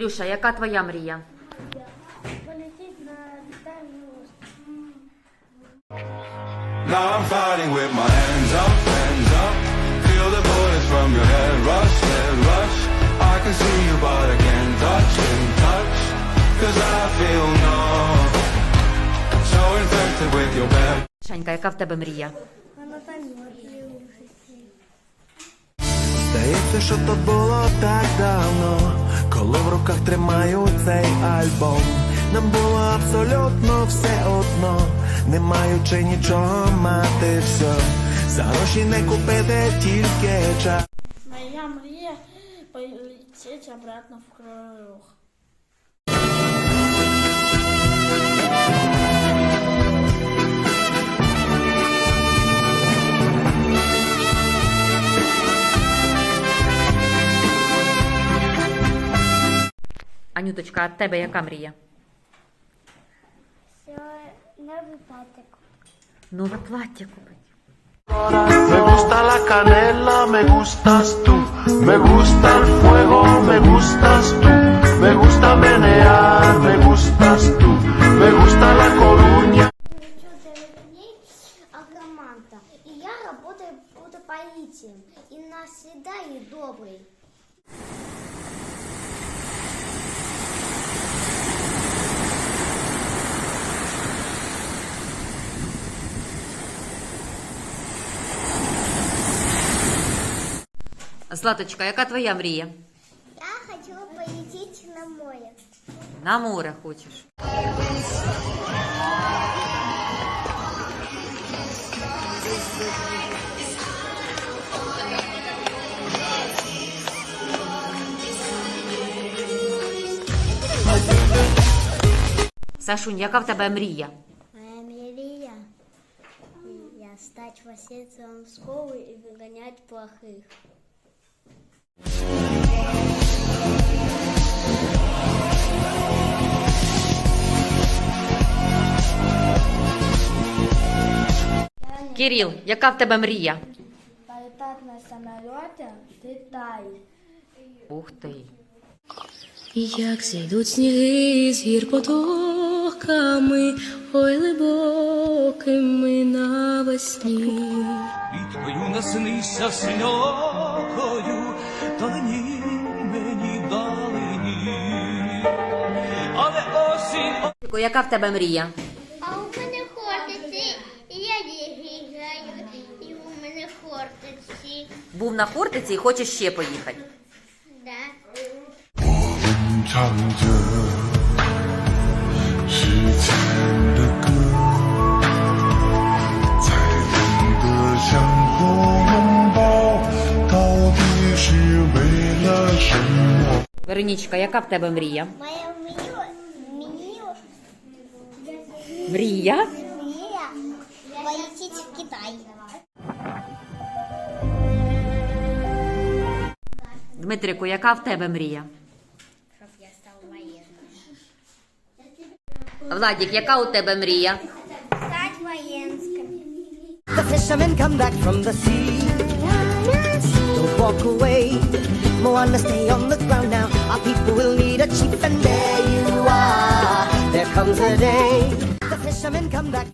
Кирюша, яка твоя мрія? Полететь на дальний остров. Now I'm fighting with my hands up, hands up. Feel the bullets from your head rush, head rush. I can see you, but I can't touch, can't touch. Cause I feel numb. So infected with your bad. Шенька, яка в тебе мрія? Анатомия ужасы. Здається, що то було так давно, коли в руках тримаю цей альбом. Нам було абсолютно все одно, не маючи нічого мати все. За гроші не купити тільки час. Моя мрія полетіти обратно в Круг. Анюточка, а тебе яка мрія? Все, новый патик. Нове плаття купити. Me gusta la canela, me gustas tú. Me gusta el fuego, me gustas tú. Me gusta menear, me gustas tú. Me gusta la coruña. Хочу 9 дней агроманта. И я работаю водопоителем. И навсегда и добрый. Златочка, яка твоя мрія? Я хочу полететь на море. На море хочеш. Сашунь, яка в тебе мрія? Моя мрия я стать владельцем школы и выгонять плохих. Кирил, яка в тебе мрія? Полетать на самолете в Китай. Ух ти. Як зійдуть сніги з гір потоками, ой глибокими навесні. І твою наснися синьокою, далині мені далині. Але осінь Яка в тебе мрія? А у мене хортиці, і я її граю, і у мене хортиці. Був на Хортиці і хочеш ще поїхати. Да. Веронічка, яка в тебе мрія? Моя мрия, Мрія? мрия полететь в Китай. Дмитрику, яка в тебе мрія? Чтоб я стал военным. Владік, яка у тебе мрія? Стать военским. The fishermen come back from the sea. Don't walk away. Moana, stay on the ground now. Our people will need a chief, and there you are. There comes a day. The fishermen come back.